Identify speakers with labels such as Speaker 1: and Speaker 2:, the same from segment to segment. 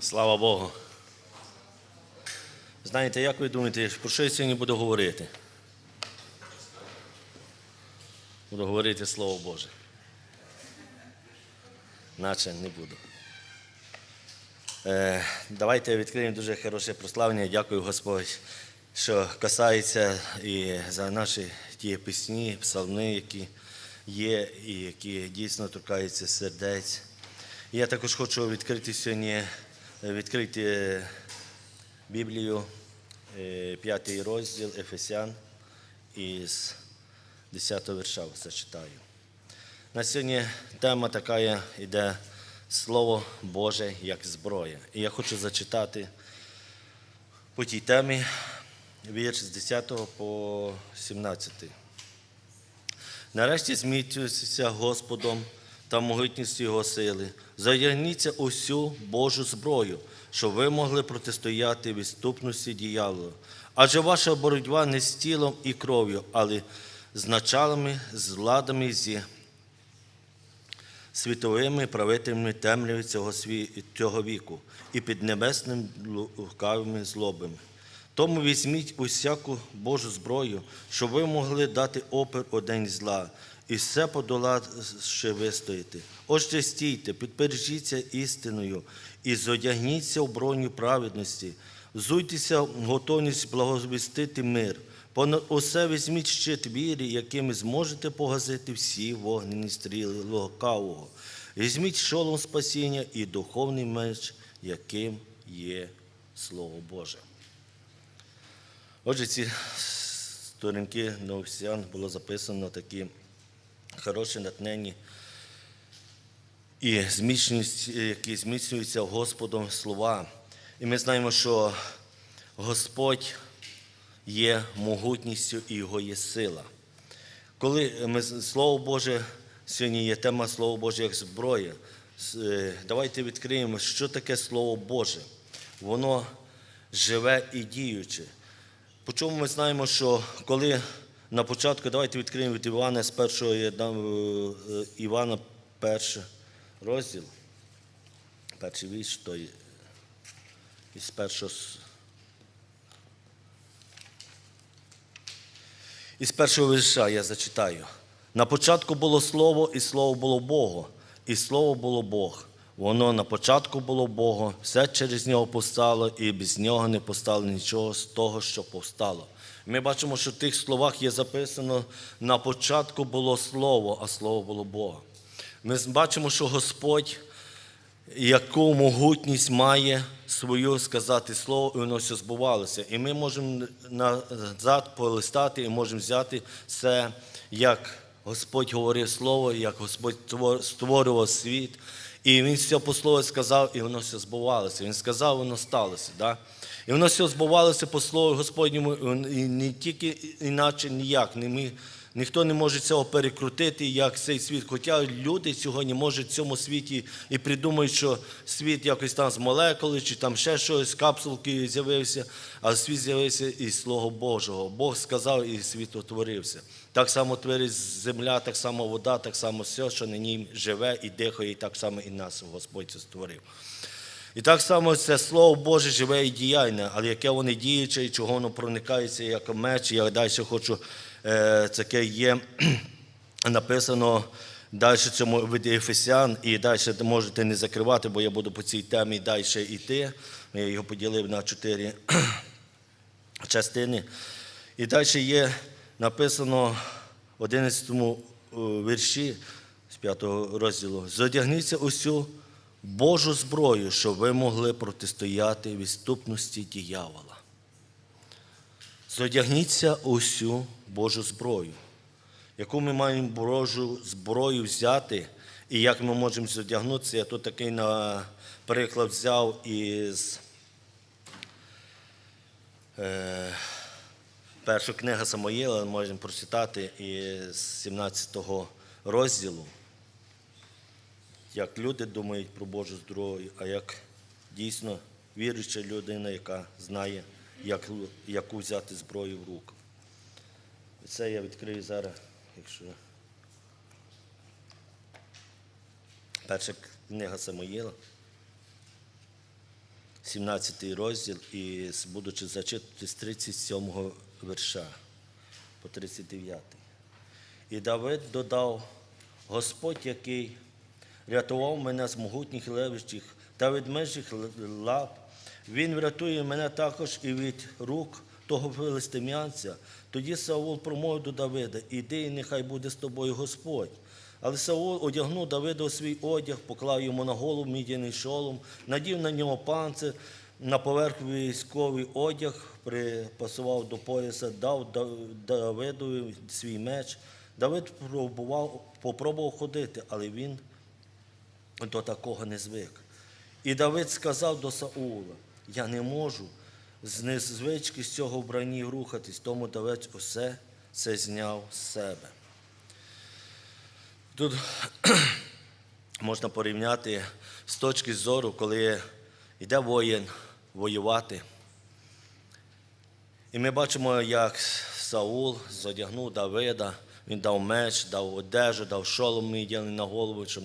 Speaker 1: Слава Богу. Знаєте, як ви думаєте, про що я сьогодні буду говорити? Буду говорити Слово Боже. Наче не буду. Е, давайте відкриємо дуже хороше прославлення. Дякую Господь, що касається і за наші ті пісні, псалми, які є, і які дійсно торкаються сердець. Я також хочу відкрити сьогодні, відкрити е, Біблію, е, п'ятий розділ Ефесян із 10 вірша зачитаю. На сьогодні тема така йде Слово Боже як зброя. І я хочу зачитати по тій темі вірш з 10 по 17. Нарешті зміцнюйтеся Господом та могутністю Його сили. Задягніться усю Божу зброю, щоб ви могли протистояти відступності діяволу. Адже ваша боротьба не з тілом і кров'ю, але з началами, з владами, зі світовими правителями темряви цього, цього віку і під небесним лукавими злобами. Тому візьміть усяку Божу зброю, щоб ви могли дати опір у день зла, і все подолавши вистояти. Отже, стійте, підпережіться істиною і зодягніться в броню праведності, взуйтеся в готовність благовістити мир. Понад усе візьміть щит віри, якими зможете погасити всі вогнені стріли лукавого. Візьміть шолом спасіння і духовний меч, яким є Слово Боже. Отже, ці сторінки Новосіян було записано такі хороші, натхненні і які зміцнюються Господом слова. І ми знаємо, що Господь є могутністю і Його є сила. Коли ми Слово Боже, сьогодні є тема Слово Боже як зброя. Е, Давайте відкриємо, що таке Слово Боже. Воно живе і діюче. По чому ми знаємо, що коли на початку, давайте відкриємо від Івана з першого е, е, Івана перший розділ, перший вірш, той із першого с- Із першого вірша я зачитаю. На початку було слово, і слово було Богу, і слово було Бог. Воно на початку було Богу, все через нього повстало, і без нього не постало нічого з того, що повстало. Ми бачимо, що в тих словах є записано: на початку було слово, а слово було Бога. Ми бачимо, що Господь яку могутність має свою сказати слово, і воно все збувалося. І ми можемо назад полистати і можемо взяти це, як Господь говорив слово, як Господь створював світ. І Він все по слову сказав, і воно все збувалося. Він сказав, воно сталося. Да? І воно все збувалося по слову Господньому, і не тільки іначе ніяк. Не ми, ніхто не може цього перекрутити, як цей світ. Хоча люди сьогодні можуть в цьому світі і придумають, що світ якось там з молекули, чи там ще щось, з капсулки з'явився, а світ з'явився із Слова Божого. Бог сказав, і світ утворився. Так само творить земля, так само вода, так само все, що на ній живе і дихає, і так само і нас Господь створив. І так само це Слово Боже живе і діяльне, але яке воно діюче і чого воно проникається як меч. Я далі хочу, е, таке є написано далі цьому виді Ефесян, і далі можете не закривати, бо я буду по цій темі далі йти. Я його поділив на чотири частини. І далі є написано в 11 вірші з 5 розділу: Зодягніться усю Божу зброю, щоб ви могли протистояти відступності диявола. Зодягніться усю Божу зброю, яку ми маємо Божу зброю взяти, і як ми можемо зодягнутися. Я тут такий наприклад взяв із е, першу книгу Самоїла, можемо прочитати із 17 розділу як люди думають про Божу зброю, а як дійсно віруюча людина, яка знає, як, яку взяти зброю в руку. Це я відкрию зараз, якщо. Перша книга Самоїла. 17 розділ, і будучи зачитувати з 37 верша по 39. І Давид додав: Господь, який рятував мене з могутніх левищих та від межих лап, Він врятує мене також і від рук того филистим'янця. Тоді Саул промовив до Давида: Іди, і нехай буде з тобою Господь. Але Саул одягнув Давида у свій одяг, поклав йому на голову мідяний шолом, надів на нього панцир, на поверх військовий одяг, припасував до пояса, дав Да- Давидові свій меч. Давид пробував, попробував ходити, але він до такого не звик. І Давид сказав до Саула: Я не можу з незвички з цього вбранні рухатись, тому Давид усе це зняв з себе. Тут можна порівняти з точки зору, коли йде воїн воювати. І ми бачимо, як Саул зодягнув Давида, він дав меч, дав одежу, дав шолом мідяний на голову, щоб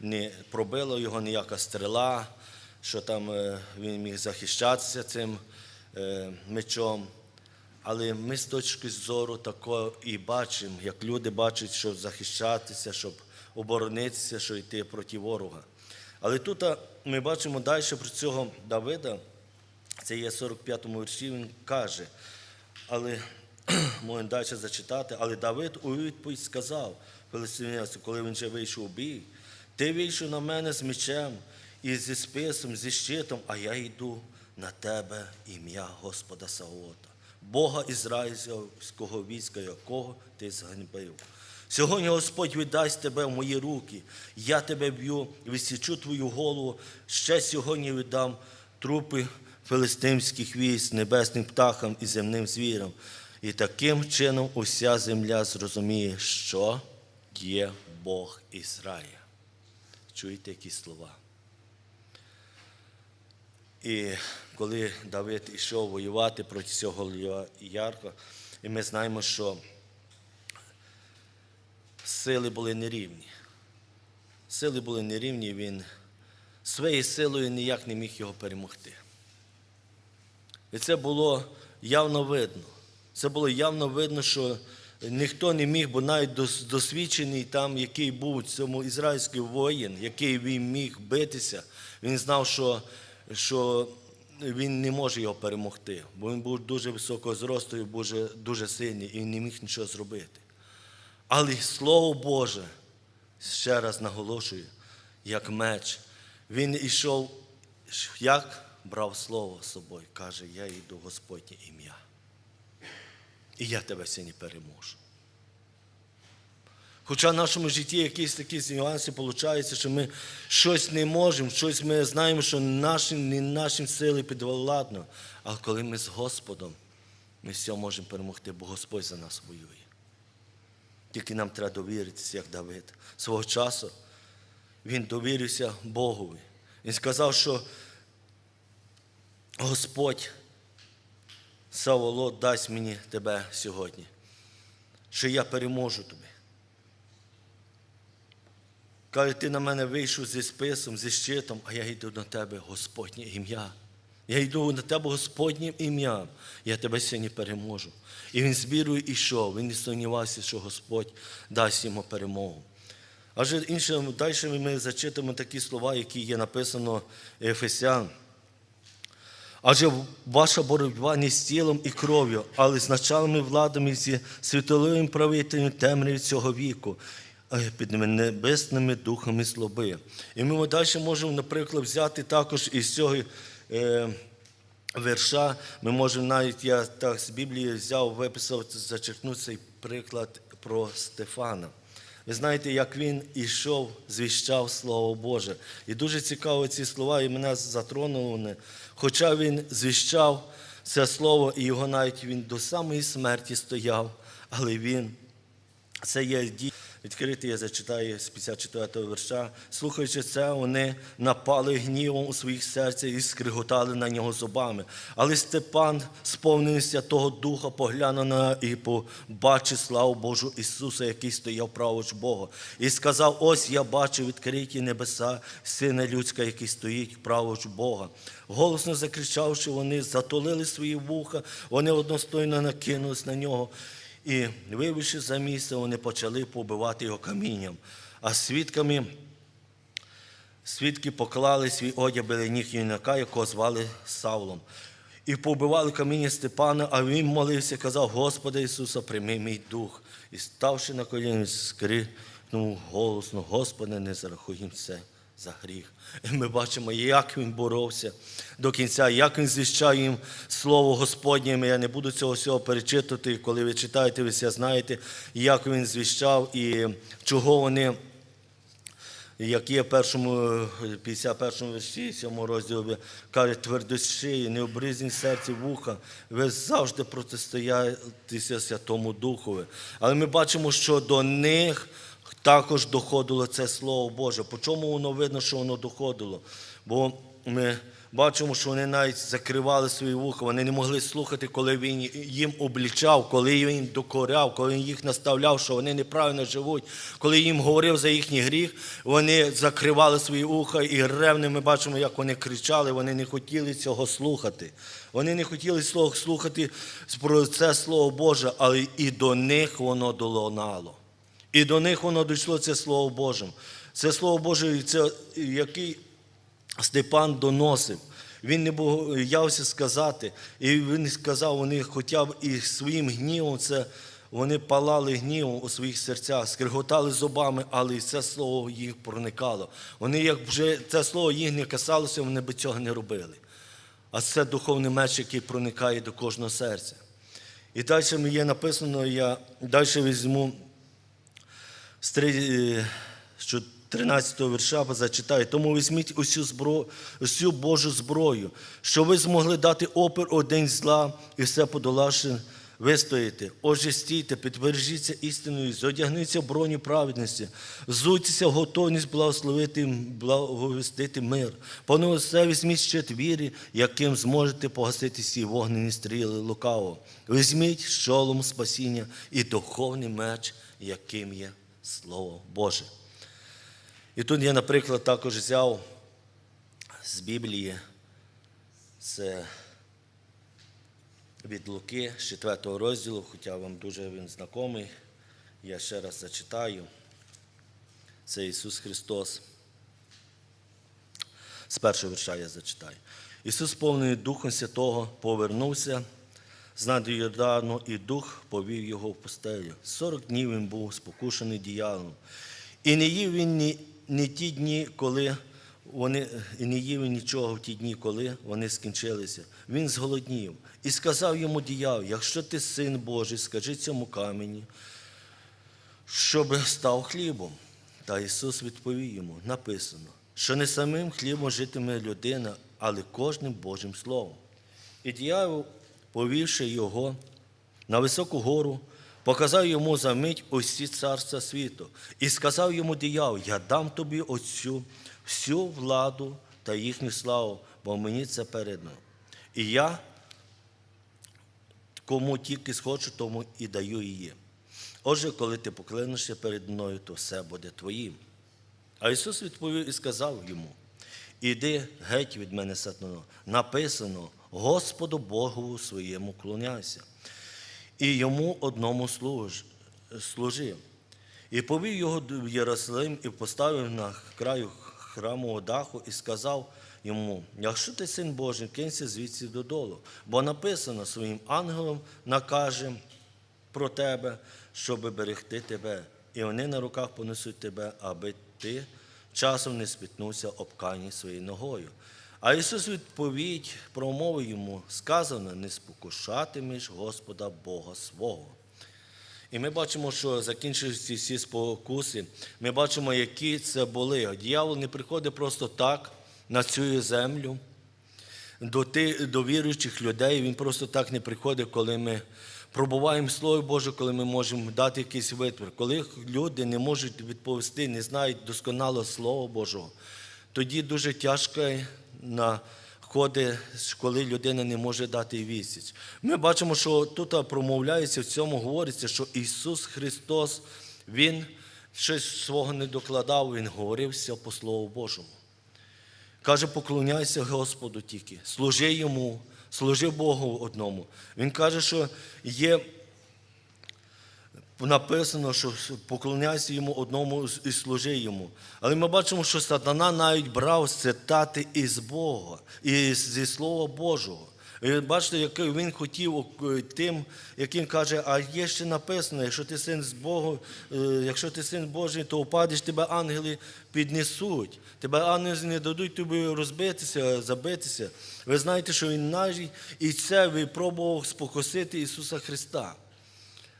Speaker 1: не пробила його ніяка стріла, що там е, він міг захищатися цим е, мечом. Але ми з точки зору такого і бачимо, як люди бачать, що захищатися, щоб оборонитися, що йти проти ворога. Але тут ми бачимо далі про цього Давида, це є 45-му вірші, він каже, але можемо далі зачитати, але Давид у відповідь сказав филистимлянцю, коли він вже вийшов у бій, ти вийшов на мене з мечем і зі списом, зі щитом, а я йду на тебе ім'я Господа Саота, Бога ізраїльського війська, якого ти зганьбив. Сьогодні Господь віддасть тебе в мої руки. Я тебе б'ю, відсічу твою голову. Ще сьогодні віддам трупи филистимських військ, небесним птахам і земним звірам. І таким чином уся земля зрозуміє, що є Бог Ізраїля. Чуєте які слова? І коли Давид йшов воювати проти цього ярка, і ми знаємо, що сили були нерівні. Сили були нерівні, він своєю силою ніяк не міг його перемогти. І це було явно видно. Це було явно видно, що ніхто не міг, бо навіть досвідчений там, який був цьому ізраїльський воїн, який він міг битися, він знав, що, що він не може його перемогти, бо він був дуже високого зросту і дуже, дуже сильний, і не міг нічого зробити. Але Слово Боже, ще раз наголошую, як меч, він йшов, як брав слово з собою, каже, я йду Господнє ім'я. І я тебе сьогодні переможу. Хоча в нашому житті якісь такі нюанси виходить, що ми щось не можемо, щось ми знаємо, що нашим, не нашим сили підвладно. А коли ми з Господом, ми все можемо перемогти, бо Господь за нас воює. Тільки нам треба довіритися, як Давид. Свого часу він довірився Богові. Він сказав, що Господь Саволо дасть мені тебе сьогодні, що я переможу тобі. Каже, ти на мене вийшов зі списом, зі щитом, а я йду на тебе Господнє ім'я. Я йду на тебе Господнім ім'ям. Я тебе сьогодні переможу. І він з вірою йшов, він не сумнівався, що Господь дасть йому перемогу. Адже інше, далі ми зачитаємо такі слова, які є написано Ефесян. Адже ваша боротьба не з тілом і кров'ю, але з началами владами зі світовим правителем темряві цього віку, під небесними духами злоби. І ми далі можемо, наприклад, взяти також із цього е, верша. Ми можемо навіть, я так з Біблії взяв, виписав, зачеркнув цей приклад про Стефана. Ви знаєте, як він ішов, звіщав Слово Боже. І дуже цікаво ці слова, і мене затронуло вони. Хоча він звіщав це слово, і його навіть він до самої смерті стояв, але він це є ді- Відкрити я зачитаю з 54 верша. Слухаючи це, вони напали гнівом у своїх серцях і скриготали на нього зубами. Але Степан, сповнився того духа, поглянув на і побачив славу Божу Ісуса, який стояв праворуч Бога. І сказав: Ось я бачу відкриті небеса, сина людська, який стоїть праворуч Бога. Голосно закричавши, вони затулили свої вуха, вони одностойно накинулись на нього. І, вивівши за місце, вони почали побивати його камінням. А свідками свідки поклали свій одяг біля ніг юнака, якого звали Савлом. І побивали каміння Степана, а він молився, казав, Господи Ісуса, прийми мій дух. І ставши на коліна, скрикнув голосно, Господи, не зарахуй їм це за гріх. І ми бачимо, як він боровся до кінця, як він звіщав їм слово Господнє. Я не буду цього всього перечитувати. Коли ви читаєте, ви все знаєте, як він звіщав і чого вони як є в першому, е, 51 вірші, 7 розділі, каже, твердощі, необрізні серці вуха, ви завжди протистоятися Святому Духові. Але ми бачимо, що до них також доходило це Слово Боже. По чому воно видно, що воно доходило? Бо ми бачимо, що вони навіть закривали свої вуха, вони не могли слухати, коли він їм облічав, коли він докоряв, коли він їх наставляв, що вони неправильно живуть, коли їм говорив за їхній гріх, вони закривали свої вуха і ревно ми бачимо, як вони кричали, вони не хотіли цього слухати. Вони не хотіли слухати про це Слово Боже, але і до них воно долунало. І до них воно дійшло це Слово Боже. Це Слово Боже, це який Степан доносив. Він не боявся сказати. І він сказав, вони хоча б і своїм гнівом це. Вони палали гнівом у своїх серцях, скриготали зубами, але і це слово їх проникало. Вони, як вже це слово їх не касалося, вони би цього не робили. А це духовний меч, який проникає до кожного серця. І далі є написано, я далі візьму з три- е, з 13 вірша зачитаю. Тому візьміть усю, збро, усю Божу зброю, що ви змогли дати опір день зла і все подолавши, вистоїте. Отже, стійте, підтверджіться істиною, зодягніться броню праведності, взуйтеся в готовність благословити, благовістити мир. Панове все візьміть щит віри, яким зможете погасити всі вогнені стріли лукаво. Візьміть шолом спасіння і духовний меч, яким є Слово Боже. І тут я, наприклад, також взяв з Біблії, це від Луки, з 4 розділу, хоча вам дуже він знайомий, я ще раз зачитаю. Це Ісус Христос. З першого вірша я зачитаю. Ісус, повний Духом Святого, повернувся з нади Йордану, і Дух повів його в пустелю. Сорок днів він був спокушений діялом. І не їв він ні, ні ті дні, коли вони, і не їв він нічого в ті дні, коли вони скінчилися. Він зголоднів і сказав йому діяв, якщо ти син Божий, скажи цьому камені, щоб став хлібом. Та Ісус відповів йому: написано, що не самим хлібом житиме людина, але кожним Божим Словом. І діявол, повівши його на високу гору, показав йому за мить усі царства світу, і сказав йому диявол, я дам тобі оцю всю владу та їхню славу, бо мені це передано. І я кому тільки схочу, тому і даю її. Отже, коли ти поклинешся перед мною, то все буде твоїм. А Ісус відповів і сказав йому: Іди геть від мене, сатано, написано, Господу Богу своєму клоняйся, і йому одному служ, служи. І повів його в Єрусалим і поставив на краю храмового даху і сказав йому: якщо ти син Божий, кинься звідси додолу, бо написано своїм ангелом накаже про тебе, щоб берегти тебе, і вони на руках понесуть тебе, аби ти часом не спітнувся об камінь своєю ногою. А Ісус відповідь промовив йому, сказано, не спокушатимеш Господа Бога свого. І ми бачимо, що закінчивши ці спокуси, ми бачимо, які це були. Діявол не приходить просто так на цю землю. До, ти, до віруючих людей він просто так не приходить, коли ми пробуваємо Слово Боже, коли ми можемо дати якийсь витвір. Коли люди не можуть відповісти, не знають досконало Слова Божого, тоді дуже тяжко находить, коли людина не може дати відсіч. Ми бачимо, що тут промовляється, в цьому говориться, що Ісус Христос, Він щось свого не докладав, Він говорився по Слову Божому. Каже, поклоняйся Господу тільки, служи йому, служи Богу одному. Він каже, що є написано, що поклоняйся йому одному і служи йому. Але ми бачимо, що сатана навіть брав цитати із Бога, із, зі Слова Божого. І бачите, який він хотів тим, яким каже, а є ще написано, якщо ти син з Богу, е, якщо ти син Божий, то упадеш, тебе ангели піднесуть. Тебе ангели не дадуть тобі розбитися, забитися. Ви знаєте, що він навіть і це випробував спокусити Ісуса Христа.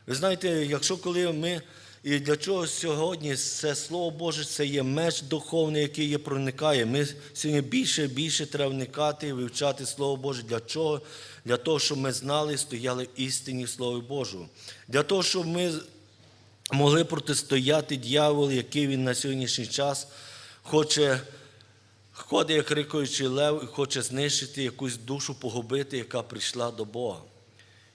Speaker 1: Ви знаєте, якщо коли ми і для чого сьогодні це Слово Боже, це є меч духовний, який є проникає. Ми сьогодні більше і більше треба вникати і вивчати Слово Боже. Для чого? Для того, щоб ми знали і стояли в істині в Слові Божому. Для того, щоб ми могли протистояти дьяволу, який він на сьогоднішній час хоче. Ходить, як рикаючий лев, і хоче знищити якусь душу, погубити, яка прийшла до Бога.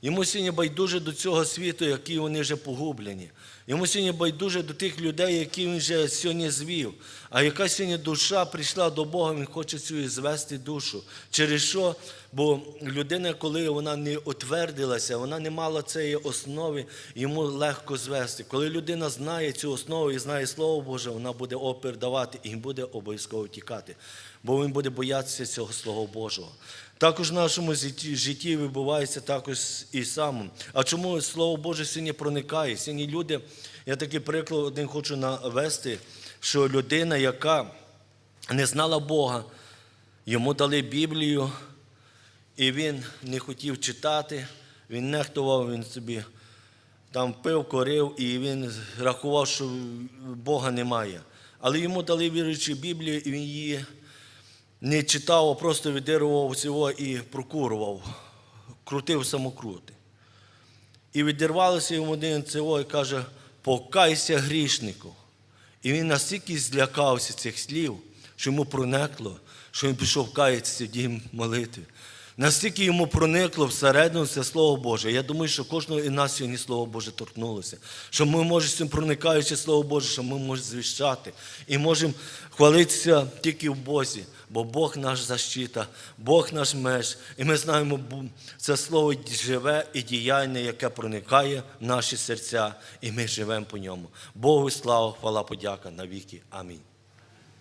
Speaker 1: Йому сьогодні байдуже до цього світу, які вони вже погублені. Йому сьогодні байдуже до тих людей, які він вже сьогодні звів. А яка сьогодні душа прийшла до Бога, він хоче цю звести душу. Через що? Бо людина, коли вона не утвердилася, вона не мала цієї основи, йому легко звести. Коли людина знає цю основу і знає Слово Боже, вона буде опір давати і буде обов'язково тікати. Бо він буде боятися цього Слова Божого. Також в нашому житті, відбувається також і самому. А чому Слово Боже сьогодні проникає? Сьогодні люди, я такий приклад один хочу навести, що людина, яка не знала Бога, йому дали Біблію, і він не хотів читати, він нехтував, він собі там пив, корив, і він рахував, що Бога немає. Але йому дали віруючи Біблію, і він її не читав, а просто відірвав цього і прокурував, крутив самокрути. І відірвалося йому один цього і каже, покайся грішнику. І він настільки злякався цих слів, що йому проникло, що він пішов каятися в дім молитви. Настільки йому проникло всередину це Слово Боже. Я думаю, що кожного і нас сьогодні Слово Боже торкнулося. Що ми можемо проникаючи Слово Боже, що ми можемо звіщати. І можемо хвалитися тільки в Бозі, бо Бог наш защита, Бог наш меч. І ми знаємо, це слово живе і діяльне, яке проникає в наші серця, і ми живемо по ньому. Богу слава, хвала, подяка на віки. Амінь.